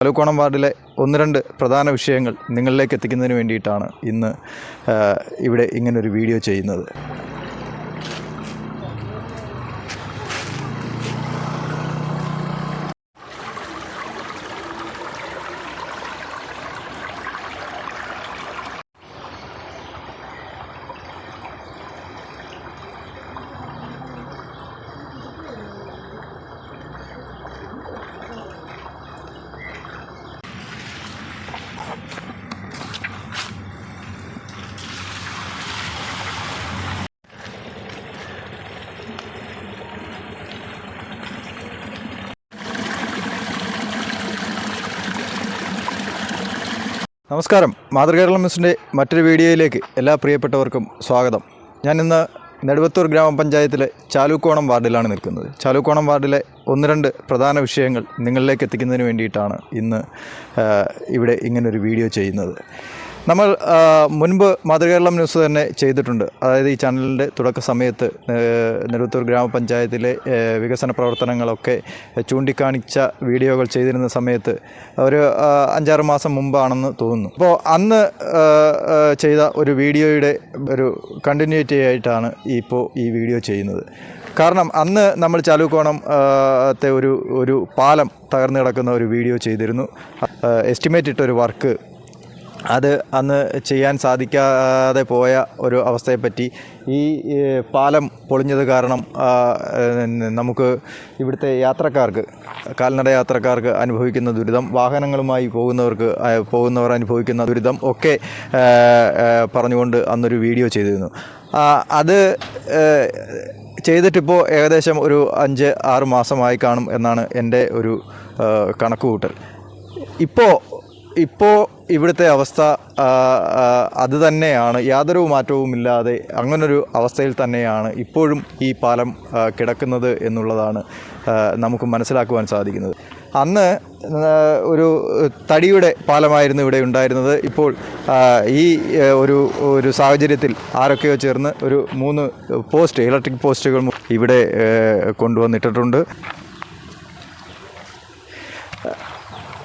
താലൂക്കോണം വാർഡിലെ ഒന്ന് രണ്ട് പ്രധാന വിഷയങ്ങൾ നിങ്ങളിലേക്ക് എത്തിക്കുന്നതിന് വേണ്ടിയിട്ടാണ് ഇന്ന് ഇവിടെ ഇങ്ങനൊരു വീഡിയോ ചെയ്യുന്നത്. നമസ്കാരം. മാതൃകേരളം ന്യൂസിന്റെ മറ്റൊരു വീഡിയോയിലേക്ക് എല്ലാ പ്രിയപ്പെട്ടവർക്കും സ്വാഗതം. ഞാൻ ഇന്ന് നെടുവത്തൂർ ഗ്രാമപഞ്ചായത്തിലെ ചാലൂക്കോണം വാർഡിലാണ് നിൽക്കുന്നത്. ചാലൂക്കോണം വാർഡിലെ ഒന്ന് രണ്ട് പ്രധാന വിഷയങ്ങൾ നിങ്ങളിലേക്ക് എത്തിക്കുന്നതിന് വേണ്ടിയിട്ടാണ് ഇന്ന് ഇവിടെ ഇങ്ങനൊരു വീഡിയോ ചെയ്യുന്നത്. നമ്മൾ മുൻപ് മാതൃകേരളം ന്യൂസ് തന്നെ ചെയ്തിട്ടുണ്ട്. അതായത് ഈ ചാനലിന്റെ തുടക്ക സമയത്ത് നെടുത്തൂർ ഗ്രാമപഞ്ചായത്തിലെ വികസന പ്രവർത്തനങ്ങളൊക്കെ ചൂണ്ടിക്കാണിച്ച വീഡിയോകൾ ചെയ്തിരുന്ന സമയത്ത് ഒരു അഞ്ചാറ് മാസം മുമ്പാണെന്ന് തോന്നുന്നു. അപ്പോൾ അന്ന് ചെയ്ത ഒരു വീഡിയോയുടെ ഒരു കണ്ടിന്യൂറ്റി ആയിട്ടാണ് ഇപ്പോൾ ഈ വീഡിയോ ചെയ്യുന്നത്. കാരണം അന്ന് നമ്മൾ ചാലൂക്കോണം ത്തെ ഒരു ഒരു പാലം തകർന്നു കിടക്കുന്ന ഒരു വീഡിയോ ചെയ്തിരുന്നു. എസ്റ്റിമേറ്റ് ഇട്ട ഒരു വർക്ക് അത് അന്ന് ചെയ്യാൻ സാധിക്കാതെ പോയ ഒരു അവസ്ഥയെപ്പറ്റി ഈ പാലം പൊളിഞ്ഞത് കാരണം നമുക്ക് ഇവിടുത്തെ യാത്രക്കാർക്ക് കാൽനട യാത്രക്കാർക്ക് അനുഭവിക്കുന്ന ദുരിതം വാഹനങ്ങളുമായി പോകുന്നവർക്ക് പോകുന്നവർ അനുഭവിക്കുന്ന ദുരിതം ഒക്കെ പറഞ്ഞുകൊണ്ട് അന്നൊരു വീഡിയോ ചെയ്തിരുന്നു. അത് ചെയ്തിട്ടിപ്പോൾ ഏകദേശം ഒരു അഞ്ച് ആറ് മാസമായി കാണും എന്നാണ് എന്റെ ഒരു കണക്കുകൂട്ടൽ. ഇപ്പോൾ ഇപ്പോൾ ഇവിടുത്തെ അവസ്ഥ അത് തന്നെയാണ്. യാതൊരു മാറ്റവുമില്ലാതെ അങ്ങനൊരു അവസ്ഥയിൽ തന്നെയാണ് ഇപ്പോഴും ഈ പാലം കിടക്കുന്നത് എന്നുള്ളതാണ് നമുക്ക് മനസ്സിലാക്കുവാൻ സാധിക്കുന്നത്. അന്ന് ഒരു തടിയുടെ പാലമായിരുന്നു ഇവിടെ ഉണ്ടായിരുന്നത്. ഇപ്പോൾ ഈ ഒരു ഒരു സാഹചര്യത്തിൽ ആരൊക്കെയോ ചേർന്ന് ഒരു മൂന്ന് പോസ്റ്റ് ഇലക്ട്രിക് പോസ്റ്റുകൾ ഇവിടെ കൊണ്ടുവന്നിട്ടിട്ടുണ്ട്.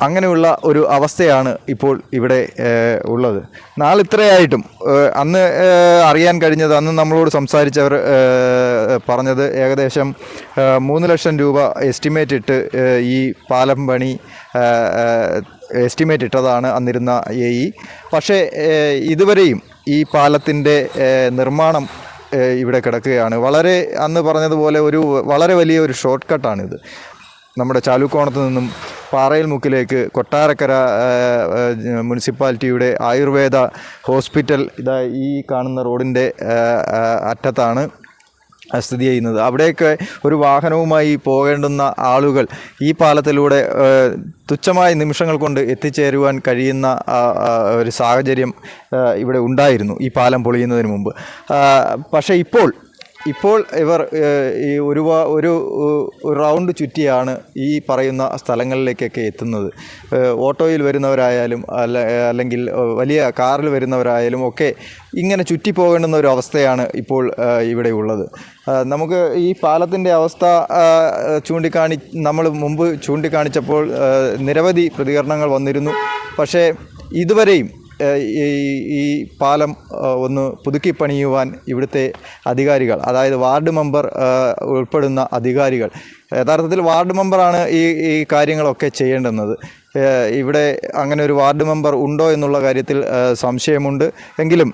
അങ്ങനെയുള്ള ഒരു അവസ്ഥയാണ് ഇപ്പോൾ ഇവിടെ ഉള്ളത്. നാളിത്രയായിട്ടും അന്ന് അറിയാൻ കഴിഞ്ഞത് അന്ന് നമ്മളോട് സംസാരിച്ചവർ പറഞ്ഞത് ഏകദേശം മൂന്ന് ലക്ഷം രൂപ എസ്റ്റിമേറ്റ് ഇട്ട് ഈ പാലം പണി എസ്റ്റിമേറ്റ് ഇട്ടതാണ് അന്നിരുന്ന എ ഇ പക്ഷേ ഇതുവരെയും ഈ പാലത്തിന്റെ നിർമ്മാണം ഇവിടെ കിടക്കുകയാണ്. വളരെ അന്ന് പറഞ്ഞതുപോലെ ഒരു വളരെ വലിയ ഒരു ഷോർട്ട് കട്ടാണിത് നമ്മുടെ ചാലുക്കോണത്ത് നിന്നും പാറയിൽ മുക്കിലേക്ക് കൊട്ടാരക്കര മുനിസിപ്പാലിറ്റിയുടെ ആയുർവേദ ഹോസ്പിറ്റൽ ഇതാ ഈ കാണുന്ന റോഡിന്റെ അറ്റത്താണ് സ്ഥിതി ചെയ്യുന്നത്. അവിടെയൊക്കെ ഒരു വാഹനവുമായി പോകേണ്ടുന്ന ആളുകൾ ഈ പാലത്തിലൂടെ തുച്ഛമായ നിമിഷങ്ങൾ കൊണ്ട് എത്തിച്ചേരുവാൻ കഴിയുന്ന ഒരു സാഹചര്യം ഇവിടെ ഉണ്ടായിരുന്നു ഈ പാലം പൊളിയുന്നതിന് മുമ്പ്. പക്ഷേ ഇപ്പോൾ ഇപ്പോൾ ഇവർ ഈ ഒരു ഒരു റൗണ്ട് ചുറ്റിയാണ് ഈ പറയുന്ന സ്ഥലങ്ങളിലേക്കൊക്കെ എത്തുന്നത്. ഓട്ടോയിൽ വരുന്നവരായാലും അല്ല അല്ലെങ്കിൽ വലിയ കാറിൽ വരുന്നവരായാലും ഒക്കെ ഇങ്ങനെ ചുറ്റിപ്പോകേണ്ടുന്ന ഒരു അവസ്ഥയാണ് ഇപ്പോൾ ഇവിടെ ഉള്ളത്. നമുക്ക് ഈ പാലത്തിന്റെ അവസ്ഥ ചൂണ്ടിക്കാണി നമ്മൾ മുമ്പ് ചൂണ്ടിക്കാണിച്ചപ്പോൾ നിരവധി പ്രതികരണങ്ങൾ വന്നിരുന്നു. പക്ഷേ ഇതുവരെയും ഈ പാലം ഒന്ന് പുതുക്കി പണിയുവാൻ ഇവിടുത്തെ അധികാരികൾ അതായത് വാർഡ് മെമ്പർ ഉൾപ്പെടുന്ന അധികാരികൾ. യഥാർത്ഥത്തിൽ വാർഡ് മെമ്പറാണ് ഈ ഈ കാര്യങ്ങളൊക്കെ ചെയ്യേണ്ടുന്നത്. ഇവിടെ അങ്ങനെ ഒരു വാർഡ് മെമ്പർ ഉണ്ടോ എന്നുള്ള കാര്യത്തിൽ സംശയമുണ്ട്. എങ്കിലും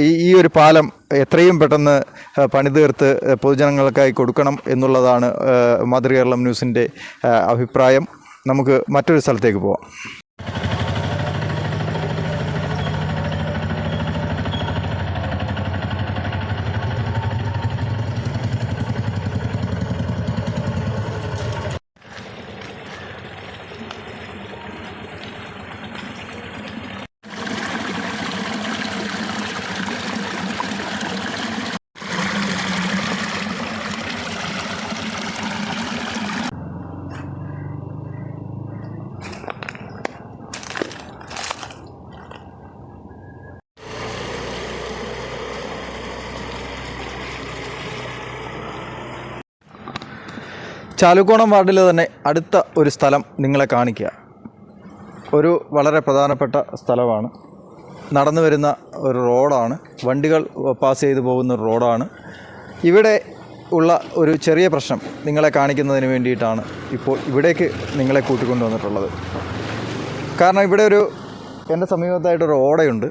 ഈ- ഒരു പാലം എത്രയും പെട്ടെന്ന് പണിതീർത്ത് പൊതുജനങ്ങൾക്കായി കൊടുക്കണം എന്നുള്ളതാണ് മാതൃകേരളം ന്യൂസിന്റെ അഭിപ്രായം. നമുക്ക് മറ്റൊരു സ്ഥലത്തേക്ക് പോവാം. ചാലുക്കോണം വാർഡിൽ തന്നെ അടുത്ത ഒരു സ്ഥലം നിങ്ങളെ കാണിക്കുക. ഒരു വളരെ പ്രധാനപ്പെട്ട സ്ഥലമാണ്. നടന്നു വരുന്ന ഒരു റോഡാണ്. വണ്ടികൾ പാസ് ചെയ്തു പോകുന്ന ഒരു റോഡാണ്. ഇവിടെ ഉള്ള ഒരു ചെറിയ പ്രശ്നം നിങ്ങളെ കാണിക്കുന്നതിന് വേണ്ടിയിട്ടാണ് ഇപ്പോൾ ഇവിടേക്ക് നിങ്ങളെ കൂട്ടിക്കൊണ്ടുവന്നിട്ടുള്ളത് കാരണം ഇവിടെ ഒരു എന്റെ സമീപത്തായിട്ടൊരു ഓടയുണ്ട്.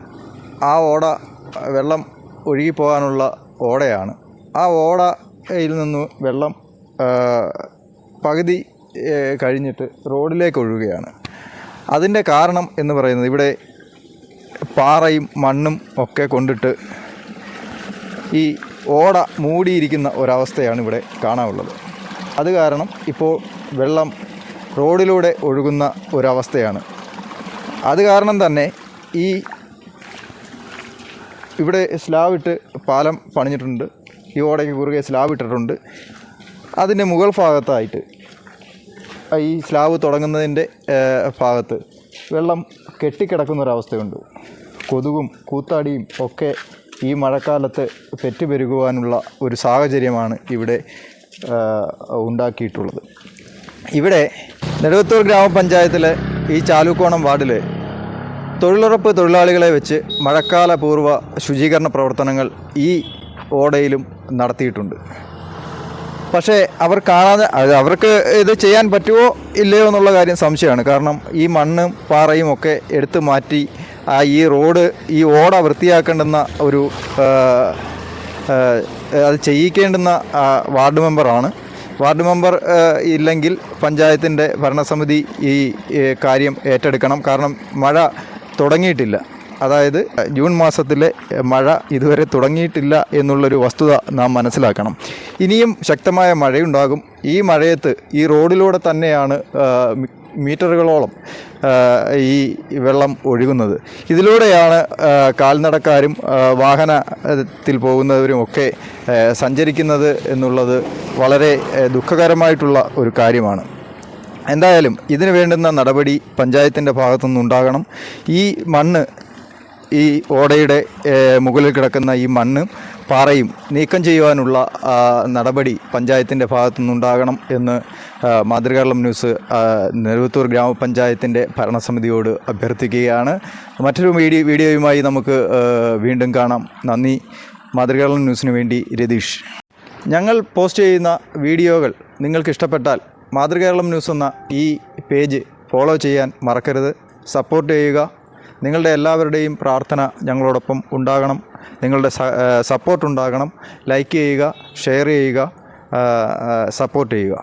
ആ ഓട വെള്ളം ഒഴുകിപ്പോകാനുള്ള ഓടയാണ്. ആ ഓടയിൽ നിന്ന് വെള്ളം പകുതി കഴിഞ്ഞിട്ട് റോഡിലേക്ക് ഒഴുകുകയാണ്. അതിന്റെ കാരണം എന്ന് പറയുന്നത് ഇവിടെ പാറയും മണ്ണും ഒക്കെ കൊണ്ടിട്ട് ഈ ഓട മൂടിയിരിക്കുന്ന ഒരവസ്ഥയാണ് ഇവിടെ കാണാനുള്ളത്. അത് കാരണം ഇപ്പോൾ വെള്ളം റോഡിലൂടെ ഒഴുകുന്ന ഒരവസ്ഥയാണ്. അത് കാരണം തന്നെ ഈ ഇവിടെ സ്ലാബിട്ട് പാലം പണിഞ്ഞിട്ടുണ്ട്. ഈ ഓടയ്ക്ക് കുറുകെ സ്ലാബ് ഇട്ടിട്ടുണ്ട്. അതിന്റെ മുകൾ ഭാഗത്തായിട്ട്. ഈ സ്ലാബ് തുടങ്ങുന്നതിന്റെ ഭാഗത്ത് വെള്ളം കെട്ടിക്കിടക്കുന്നൊരവസ്ഥയുണ്ട്. കൊതുകും കൂത്താടിയും ഒക്കെ ഈ മഴക്കാലത്ത് പെറ്റുപെരുകുവാനുള്ള ഒരു സാഹചര്യമാണ് ഇവിടെ ഉണ്ടാക്കിയിട്ടുള്ളത്. ഇവിടെ നെടുവത്തൂർ ഗ്രാമപഞ്ചായത്തിലെ ഈ ചാലുക്കോണം വാർഡിൽ തൊഴിലുറപ്പ് തൊഴിലാളികളെ വെച്ച് മഴക്കാലപൂർവ ശുചീകരണ പ്രവർത്തനങ്ങൾ ഈ ഓടയിലും നടത്തിയിട്ടുണ്ട്. പക്ഷേ അവർ കാണാതെ അവർക്ക് ഇത് ചെയ്യാൻ പറ്റുമോ ഇല്ലയോ എന്നുള്ള കാര്യം സംശയമാണ്. കാരണം ഈ മണ്ണും പാറയും ഒക്കെ എടുത്തു മാറ്റി ആ ഈ റോഡ് ഈ ഓട വൃത്തിയാക്കേണ്ടുന്ന ഒരു അത് ചെയ്യിക്കേണ്ടുന്ന വാർഡ് മെമ്പറാണ്. വാർഡ് മെമ്പർ ഇല്ലെങ്കിൽ പഞ്ചായത്തിന്റെ ഭരണസമിതി ഈ കാര്യം ഏറ്റെടുക്കണം. കാരണം മഴ തുടങ്ങിയിട്ടില്ല. അതായത് ജൂൺ മാസത്തിലെ മഴ ഇതുവരെ തുടങ്ങിയിട്ടില്ല എന്നുള്ളൊരു വസ്തുത നാം മനസ്സിലാക്കണം. ഇനിയും ശക്തമായ മഴയുണ്ടാകും. ഈ മഴയത്ത് ഈ റോഡിലൂടെ തന്നെയാണ് മീറ്ററുകളോളം ഈ വെള്ളം ഒഴുകുന്നത്. ഇതിലൂടെയാണ് കാൽനടക്കാരും വാഹനത്തിൽ പോകുന്നവരും ഒക്കെ സഞ്ചരിക്കുന്നത് എന്നുള്ളത് വളരെ ദുഃഖകരമായിട്ടുള്ള ഒരു കാര്യമാണ്. എന്തായാലും ഇതിന് വേണ്ടുന്ന നടപടി പഞ്ചായത്തിന്റെ ഭാഗത്തുനിന്നുണ്ടാകണം. ഈ മണ്ണ് ഈ ഓടയുടെ മുകളിൽ കിടക്കുന്ന ഈ മണ്ണ് പാറയും നീക്കം ചെയ്യുവാനുള്ള നടപടി പഞ്ചായത്തിന്റെ ഭാഗത്തുനിന്നുണ്ടാകണം എന്ന് മാതൃകേരളം ന്യൂസ് നെരുവത്തൂർ ഗ്രാമപഞ്ചായത്തിന്റെ ഭരണസമിതിയോട് അഭ്യർത്ഥിക്കുകയാണ്. മറ്റൊരു വീഡിയോ വീഡിയോയുമായി നമുക്ക് വീണ്ടും കാണാം. നന്ദി. മാതൃകാളം ന്യൂസിന് വേണ്ടി രതീഷ്. ഞങ്ങൾ പോസ്റ്റ് ചെയ്യുന്ന വീഡിയോകൾ നിങ്ങൾക്ക് ഇഷ്ടപ്പെട്ടാൽ മാതൃകേരളം ന്യൂസ് എന്ന ഈ പേജ് ഫോളോ ചെയ്യാൻ മറക്കരുത്. സപ്പോർട്ട് ചെയ്യുക. നിങ്ങളുടെ എല്ലാവരുടെയും പ്രാർത്ഥന ഞങ്ങളോടൊപ്പം ഉണ്ടാകണം. നിങ്ങളുടെ സപ്പോർട്ട് ഉണ്ടാകണം. ലൈക്ക് ചെയ്യുക ഷെയർ ചെയ്യുക സപ്പോർട്ട് ചെയ്യുക.